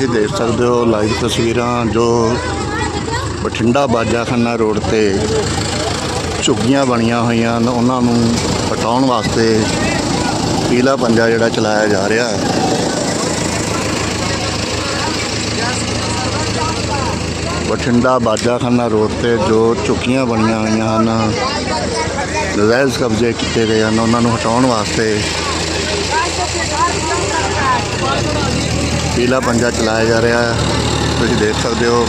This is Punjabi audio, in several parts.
ਤੁਸੀਂ ਦੇਖ ਸਕਦੇ ਹੋ ਲਾਈਵ ਤਸਵੀਰਾਂ ਜੋ ਬਠਿੰਡਾ ਬਾਜਾਖਾਨਾ ਰੋਡ ਤੇ ਝੁੱਗੀਆਂ ਬਣੀਆਂ ਹੋਈਆਂ ਹਨ। ਉਹਨਾਂ ਨੂੰ ਹਟਾਉਣ ਵਾਸਤੇ ਪੀਲਾ ਪੰਜਾ ਜਿਹੜਾ ਚਲਾਇਆ ਜਾ ਰਿਹਾ ਹੈ। ਬਠਿੰਡਾ ਬਾਜਾਖਾਨਾ ਰੋਡ ਤੇ ਜੋ ਝੁੱਗੀਆਂ ਬਣੀਆਂ ਹੋਈਆਂ ਹਨ, ਨਜਾਇਜ਼ ਕਬਜ਼ੇ ਕੀਤੇ ਗਏ ਹਨ। ਉਹਨਾਂ ਨੂੰ ਹਟਾਉਣ ਵਾਸਤੇ ਪੀਲਾ ਪੰਜਾ ਚਲਾਇਆ ਜਾ ਰਿਹਾ ਹੈ। ਤੁਸੀਂ ਦੇਖ ਸਕਦੇ ਹੋ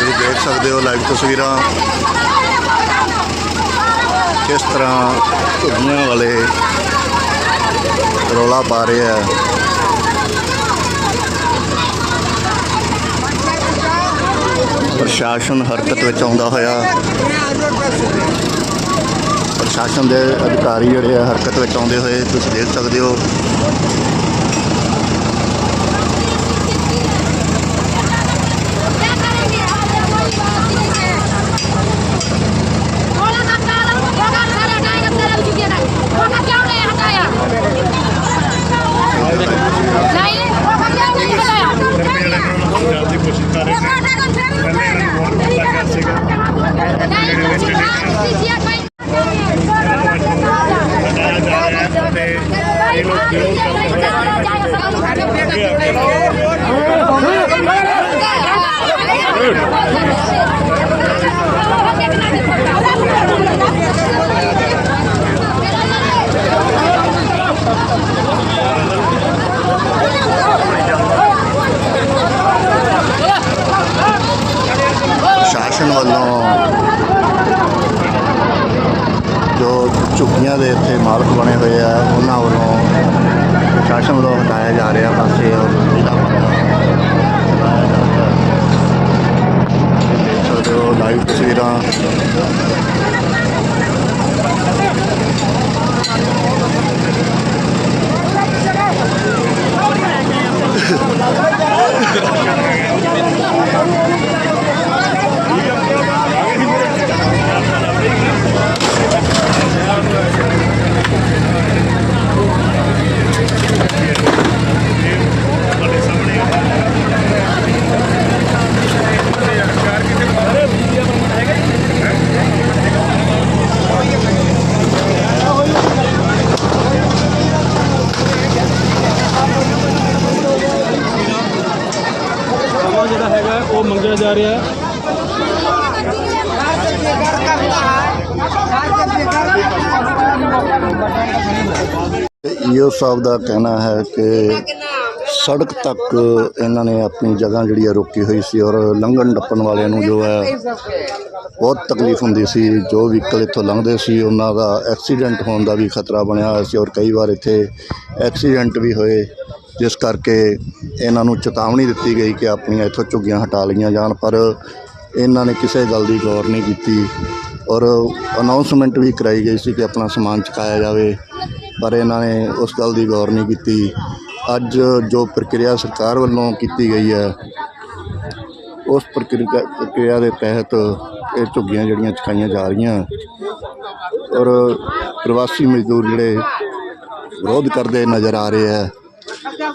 ਤੁਸੀਂ ਦੇਖ ਸਕਦੇ ਹੋ ਲਾਈਵ ਤਸਵੀਰਾਂ ਕਿਸ ਤਰ੍ਹਾਂ ਝੁੱਗੀਆਂ ਵਾਲੇ ਰੌਲਾ ਪਾ ਰਹੇ ਆ। ਪ੍ਰਸ਼ਾਸਨ ਹਰਕਤ ਵਿੱਚ ਆਉਂਦਾ ਹੋਇਆ। ਪ੍ਰਸ਼ਾਸਨ ਦੇ ਅਧਿਕਾਰੀ ਜਿਹੜੇ ਆ ਹਰਕਤ ਵਿੱਚ ਆਉਂਦੇ ਹੋਏ ਤੁਸੀਂ ਦੇਖ ਸਕਦੇ ਹੋ। ਝੁੱਗੀਆਂ ਦੇ ਇੱਥੇ ਮਾਲਕ ਬਣੇ ਹੋਏ ਆ, ਉਹਨਾਂ ਵੱਲੋਂ ਪ੍ਰਸ਼ਾਸਨ ਵੱਲੋਂ ਹਟਾਇਆ ਜਾ ਰਿਹਾ, ਪਾਸੇ ਔਰ ਜ਼ਿਲ੍ਹਾ ਜਾ ਰਿਹਾ ਦੇਖ ਸਕਦੇ ਹੋ, ਲਾਈਵ ਤਸਵੀਰਾਂ। ਤੁਹਾਡੇ ਸਾਹਮਣੇ ਸਮਾਂ ਜਿਹੜਾ ਹੈਗਾ ਜਾ ਰਿਹਾ ਹੈ। ਈਓ ਸਾਹਿਬ ਦਾ ਕਹਿਣਾ ਹੈ ਕਿ ਸੜਕ ਤੱਕ ਇਹਨਾਂ ਨੇ ਆਪਣੀ ਜਗ੍ਹਾ ਜਿਹੜੀ ਹੈ ਰੋਕੀ ਹੋਈ ਸੀ ਔਰ ਲੰਘਣ ਟੱਪਣ ਵਾਲਿਆਂ ਨੂੰ ਜੋ ਹੈ ਬਹੁਤ ਤਕਲੀਫ ਹੁੰਦੀ ਸੀ। ਜੋ ਵਹੀਕਲ ਇੱਥੋਂ ਲੰਘਦੇ ਸੀ, ਉਹਨਾਂ ਦਾ ਐਕਸੀਡੈਂਟ ਹੋਣ ਦਾ ਵੀ ਖਤਰਾ ਬਣਿਆ ਹੋਇਆ ਸੀ ਔਰ ਕਈ ਵਾਰ ਇੱਥੇ ਐਕਸੀਡੈਂਟ ਵੀ ਹੋਏ। ਜਿਸ ਕਰਕੇ ਇਹਨਾਂ ਨੂੰ ਚੇਤਾਵਨੀ ਦਿੱਤੀ ਗਈ ਕਿ ਆਪਣੀਆਂ ਇੱਥੋਂ ਝੁੱਗੀਆਂ ਹਟਾ ਲਈਆਂ ਜਾਣ, ਪਰ ਇਹਨਾਂ ਨੇ ਕਿਸੇ ਗੱਲ ਦੀ ਗੌਰ ਨਹੀਂ ਕੀਤੀ ਔਰ ਅਨਾਉਂਸਮੈਂਟ ਵੀ ਕਰਾਈ ਗਈ ਸੀ ਕਿ ਆਪਣਾ ਸਮਾਨ ਚੁਕਾਇਆ ਜਾਵੇ, ਪਰ ਇਹਨਾਂ ਨੇ ਉਸ ਗੱਲ ਦੀ ਗੌਰ ਨਹੀਂ ਕੀਤੀ। ਅੱਜ ਜੋ ਪ੍ਰਕਿਰਿਆ ਸਰਕਾਰ ਵੱਲੋਂ ਕੀਤੀ ਗਈ ਹੈ, ਉਸ ਪ੍ਰਕਿਰਿਆ ਪ੍ਰਕਿਰਿਆ ਦੇ ਤਹਿਤ ਇਹ ਝੁੱਗੀਆਂ ਜਿਹੜੀਆਂ ਚੁਕਾਈਆਂ ਜਾ ਰਹੀਆਂ ਔਰ ਪ੍ਰਵਾਸੀ ਮਜ਼ਦੂਰ ਜਿਹੜੇ ਵਿਰੋਧ ਕਰਦੇ ਨਜ਼ਰ ਆ ਰਹੇ ਹੈ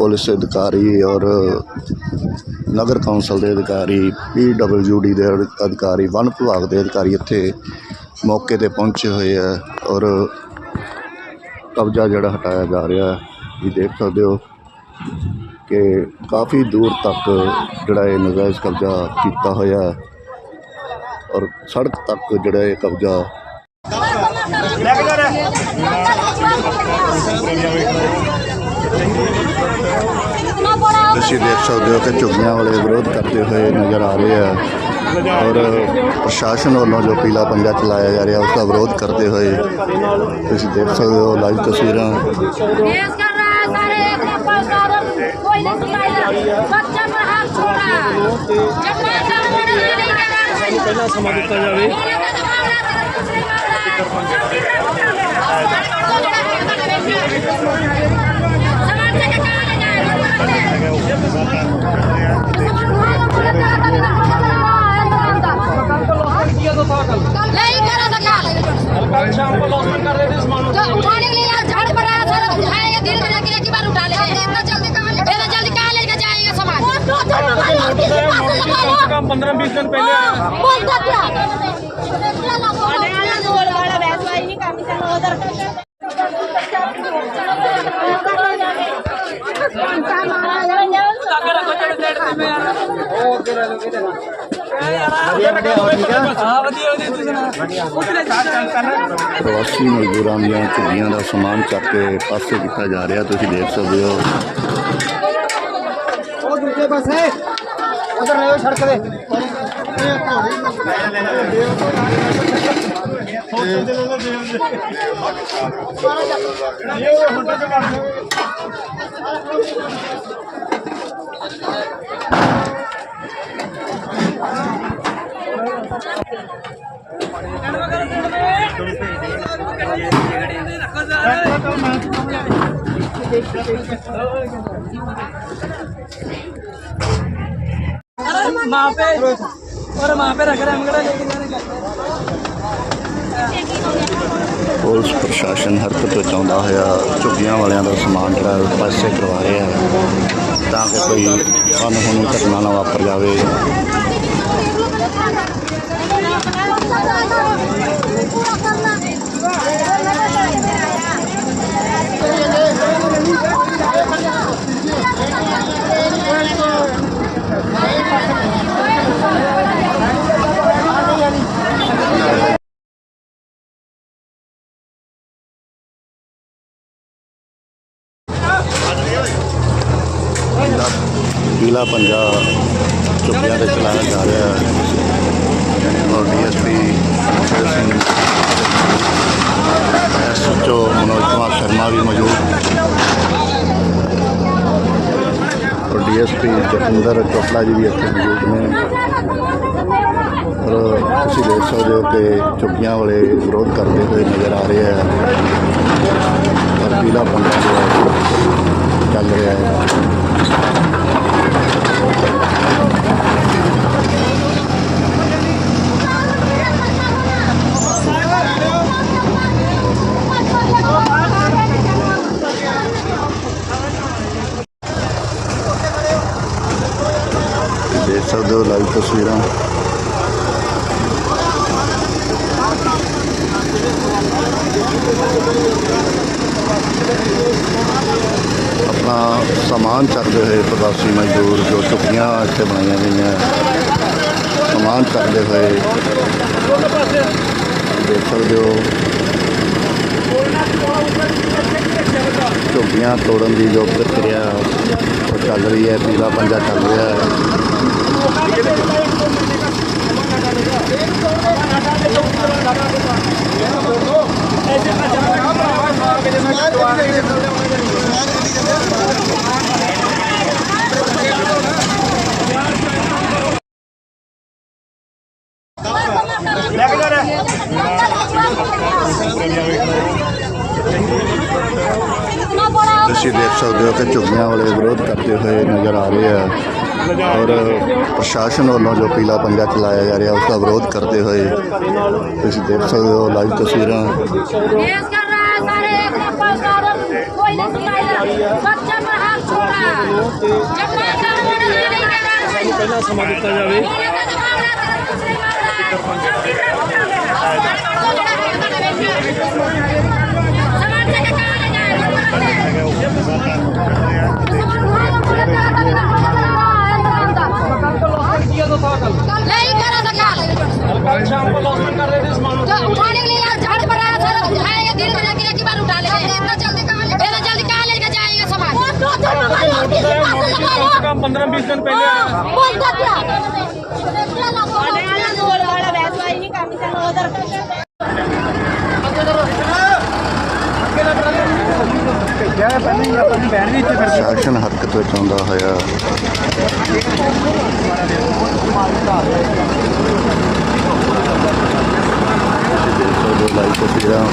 ਪੁਲਿਸ ਅਧਿਕਾਰੀ ਔਰ ਨਗਰ ਕੌਂਸਲ ਦੇ ਅਧਿਕਾਰੀ ਪੀਡਬਲਯੂਡੀ ਦੇ ਅਧਿ- ਅਧਿਕਾਰੀ ਵਨ ਵਿਭਾਗ ਦੇ ਅਧਿਕਾਰੀ ਇੱਥੇ ਮੌਕੇ ਤੇ ਪਹੁੰਚੇ ਹੋਏ ਆ ਔਰ ਕਬਜ਼ਾ ਜਿਹੜਾ ਹਟਾਇਆ ਜਾ ਰਿਹਾ ਹੈ। ਦੇਖ ਸਕਦੇ ਹੋ ਕਿ ਕਾਫੀ ਦੂਰ ਤੱਕ ਜਿਹੜਾ ਇਹ ਨਜਾਇਜ਼ ਕਬਜ਼ਾ ਕੀਤਾ ਹੋਇਆ ਔਰ ਸੜਕ ਤੱਕ ਜਿਹੜਾ ਇਹ ਕਬਜ਼ਾ रशीदेव सौदे होकर झुग्गिया वाले विरोध करते हुए नज़र आ रहे हैं। और प्रशासन वालों जो पीला पंजा चलाया जा रहा है, उसका विरोध करते हुए तुम देख सकते हो लाइव तस्वीर। नहीं ਪ੍ਰਵਾਸੀ ਮਜ਼ਦੂਰਾਂ ਦੀਆਂ ਝੁੱਗੀਆਂ ਦਾ ਸਮਾਨ ਚੱਕ ਕੇ ਪਾਸੇ ਕੀਤਾ ਜਾ ਰਿਹਾ, ਤੁਸੀਂ ਦੇਖ ਸਕਦੇ ਹੋ। ਉਹ ਦੂਜੇ ਪਾਸੇ, ਉਧਰ ਰਹਿਓ ਸੜਕ ਦੇ वहाँ पे और वहाँ पे रख रहे हैं हम कहा लेके जाने का ਪੁਲਿਸ ਪ੍ਰਸ਼ਾਸਨ ਹਰਕਤ ਵਿੱਚ ਆਉਂਦਾ ਹੋਇਆ ਝੁੱਗੀਆਂ ਵਾਲਿਆਂ ਦਾ ਸਮਾਨ ਜਿਹੜਾ ਉਹ ਪਾਸੇ ਕਰਵਾ ਰਿਹਾ ਹੈ ਤਾਂ ਕਿ ਕੋਈ ਹੁਣ ਘਟਨਾ ਨਾ ਵਾਪਰ ਜਾਵੇ। ਪੀਲਾ ਪੰਜਾ ਝੁੱਗੀਆਂ ਤੇ ਚਲਾਇਆ ਜਾ ਰਿਹਾ ਹੈ, ਔਰ ਡੀਐਸਪੀ ਸਿੰਘ, ਐਸਐਚਓ ਮਨੋਜ ਕੁਮਾਰ ਸ਼ਰਮਾ ਵੀ ਮੌਜੂਦ ਔਰ ਡੀਐਸਪੀ ਜਤਿੰਦਰ ਚੋਪੜਾ ਜੀ ਵੀ ਇੱਥੇ ਮੌਜੂਦ ਨੇ। ਔਰ ਤੁਸੀਂ ਦੇਖ ਸਕਦੇ ਹੋ ਕਿ ਝੁੱਗੀਆਂ ਵਾਲੇ ਵਿਰੋਧ ਕਰਦੇ ਹੋਏ ਨਜ਼ਰ ਆ ਰਹੇ ਹੈ। ਔਰ ਪੀਲਾ ਪੰਜਾ ਚੱਲ ਰਿਹਾ ਹੈ। ਦੇਖ ਸਕਦੇ ਹੋ ਲਾਈਵ ਤਸਵੀਰਾਂ ਆਪਣਾ ਸਮਾਨ ਚੱਕਦੇ ਹੋਏ ਪ੍ਰਵਾਸੀ ਮਜ਼ਦੂਰ ਜੋ ਝੁੱਗੀਆਂ ਇੱਥੇ ਬਣਾਈਆਂ ਗਈਆਂ ਸਮਾਨ ਚੱਕਦੇ ਹੋਏ ਦੇਖ ਸਕਦੇ ਹੋ ਝੁੱਗੀਆਂ ਤੋੜਨ ਦੀ ਜੋ ਪ੍ਰਕਿਰਿਆ ਉਹ ਚੱਲ ਰਹੀ ਹੈ ਪੀਲਾ ਪੰਜਾ ਚੱਲ ਰਿਹਾ ਹੈ ਤੁਸੀਂ ਦੇਖ ਸਕਦੇ ਹੋ ਕਿ ਝੁੱਗੀਆਂ ਵਾਲੇ ਵਿਰੋਧ ਕਰਦੇ ਹੋਏ ਨਜ਼ਰ ਆ ਰਹੇ ਆ। ਔਰ ਪ੍ਰਸ਼ਾਸਨ ਵੱਲੋਂ ਜੋ ਪੀਲਾ ਪੰਜਾ ਚਲਾਇਆ ਜਾ ਰਿਹਾ ਉਸ ਦਾ ਵਿਰੋਧ ਕਰਦੇ ਹੋਏ ਤੁਸੀਂ ਦੇਖ ਸਕਦੇ ਹੋ ਲਾਈਵ ਤਸਵੀਰਾਂ देश कर रहा है सारे एक नंबर साधन कोई नहीं सुनाएगा किया तो था कल नहीं करा था कल कल शाम को लॉसमेंट कर रहे थे सामान तो उठाने के लिए यार झाड़ पर आया सारा उठाएगा दिन में जाके एक ही बार उठा लेंगे इतना जल्दी कहां लेके इतना जल्दी कहां लेके जाएगा सामान काम 15 20 दिन पहले आया था बोल दो क्या ਸ਼ਾਸਨ ਹਰਕਤ ਵਿੱਚ ਆਉਂਦਾ ਹੋਇਆ। ਤੁਸੀਂ ਦੇਖ ਸਕਦੇ ਤਸਵੀਰਾਂ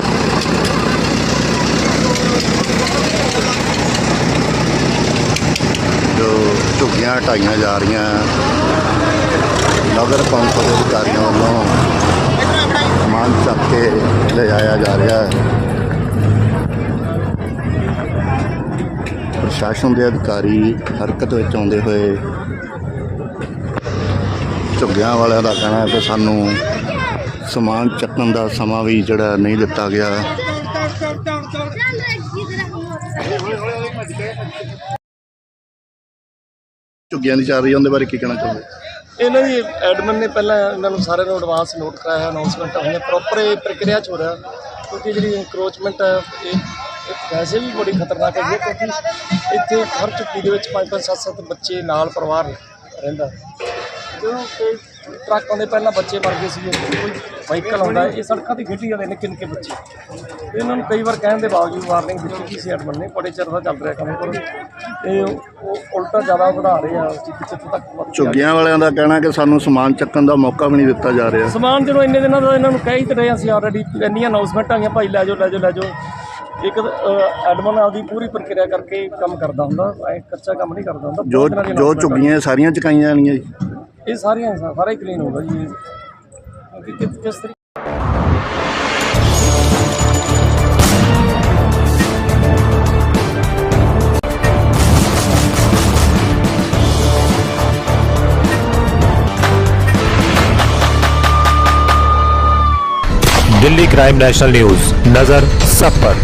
ਜੋ ਝੁੱਗੀਆਂ ਹਟਾਈਆਂ ਜਾ ਰਹੀਆਂ, ਨਗਰ ਕੌਂਸਲ ਦੇ ਅਧਿਕਾਰੀਆਂ ਵੱਲੋਂ ਸਮਾਨ ਚੱਕ ਕੇ ਲਿਜਾਇਆ ਜਾ ਰਿਹਾ ਹੈ। ਪ੍ਰਸ਼ਾਸਨ ਦੇ ਅਧਿਕਾਰੀ ਹਰਕਤ ਵਿੱਚ ਆਉਂਦੇ ਹੋਏ ਝੁੱਗਿਆਂ ਵਾਲਿਆਂ ਦਾ ਕਹਿਣਾ ਹੈ ਕਿ ਸਾਨੂੰ ਸਮਾਨ ਚੱਕਣ ਦਾ ਸਮਾਂ ਵੀ ਜਿਹੜਾ ਨਹੀਂ ਦਿੱਤਾ ਗਿਆ। ਝੁੱਗਿਆਂ ਦੀ ਚੱਲ ਰਹੀ ਹੈ, ਉਹਦੇ ਬਾਰੇ ਕੀ ਕਹਿਣਾ ਚਾਹੁੰਦੇ ਇਹਨਾਂ ਦੀ ਐਡਮਨ ਨੇ ਪਹਿਲਾਂ ਇਹਨਾਂ ਨੂੰ ਸਾਰਿਆਂ ਨੂੰ ਐਡਵਾਂਸ ਨੋਟ ਕਰਾਇਆ ਅਨਾਉਂਸਮੈਂਟ ਹੋਈਆਂ ਪ੍ਰੋਪਰ ਇਹ ਪ੍ਰਕਿਰਿਆ 'ਚ ਹੋ ਰਿਹਾ, ਕਿਉਂਕਿ ਜਿਹੜੀ ਇਨਕਰੋਚਮੈਂਟ ਹੈ, ਇਹ ਵੈਸੇ ਵੀ ਬੜੀ ਖਤਰਨਾਕ ਹੈਗੀ ਹੈ ਕਿਉਂਕਿ ਇੱਥੇ ਹਰ ਝੁੱਗੀ ਦੇ ਵਿੱਚ ਪੰਜ ਪੰਜ ਸੱਤ ਸੱਤ ਬੱਚੇ ਨਾਲ ਪਰਿਵਾਰ ਰਹਿੰਦਾ। ਜਦੋਂ ਕਿ ਟਰੱਕ ਆਉਂਦੇ ਪਹਿਲਾਂ ਬੱਚੇ ਮਰ ਗਏ ਸੀਗੇ ਕੋਈ ਵਾਹੀਕਲ ਆਉਂਦਾ ਇਹ ਸੜਕਾਂ ਤੇ ਖੇਡੀ ਜਾਂਦੇ ਨਿੱਕੇ ਨਿੱਕੇ ਬੱਚੇ। ਤੇ ਇਹਨਾਂ ਨੂੰ ਕਈ ਵਾਰ ਕਹਿਣ ਦੇ ਬਾਵਜੂਦ ਵਾਰਨਿੰਗ ਦਿੱਤੀ ਗਈ ਸੀ ਐਡਮਨ ਨੇ ਬੜੇ ਚਿਰ ਦਾ ਚੱਲ ਰਿਹਾ ਕੰਮ ਪਰ ਤੇ ਉਹ ਉਲਟਾ ਜ਼ਿਆਦਾ ਵਧਾ ਰਹੇ ਆ ਜਿੱਥੇ ਤੱਕ। ਝੁੱਗੀਆਂ ਵਾਲਿਆਂ ਦਾ ਕਹਿਣਾ ਕਿ ਸਾਨੂੰ ਸਮਾਨ ਚੱਕਣ ਦਾ ਮੌਕਾ ਵੀ ਨਹੀਂ ਦਿੱਤਾ ਜਾ ਰਿਹਾ। ਸਮਾਨ ਜਦੋਂ ਇੰਨੇ ਦਿਨਾਂ ਦਾ ਇਹਨਾਂ ਨੂੰ ਕਹਿ ਹੀ ਤੇ ਰਹੇ ਅਸੀਂ ਆਲਰੇਡੀ ਇੰਨੀਆਂ ਅਨਾਉਂਸਮੈਂਟ ਆਈਆਂ ਭਾਈ ਲੈ ਜਾਓ ਲੈ ਜਾਓ ਲੈ ਜਾਓ। ਇੱਕ ਐਡਮਨ ਆਪਦੀ ਪੂਰੀ ਪ੍ਰਕਿਰਿਆ ਕਰਕੇ ਕੰਮ ਕਰਦਾ ਹੁੰਦਾ ਐ ਕੱਚਾ ਕੰਮ ਨਹੀਂ ਕਰਦਾ ਹੁੰਦਾ ਜੋ ਬਹੁਤ ਦਿਨਾਂ ਦੀ ਜੋ announcement ਝੁੱਗੀਆਂ ਸਾਰੀਆਂ ਚਕਾਈਆਂ ਜਾਣੀਆਂ ਜੀ ਆ। ਇਹ ਸਾਰੀਆਂ ਸਾਰਾ ਹੀ ਕਲੀਨ ਹੋਗਾ ਜੀ ਇਹ। ਕਿਉਂਕਿ ਕਿਸ ਕਿਸ ਤਰੀਕੇ दिल्ली क्राइम नेशनल न्यूज नजर सब पर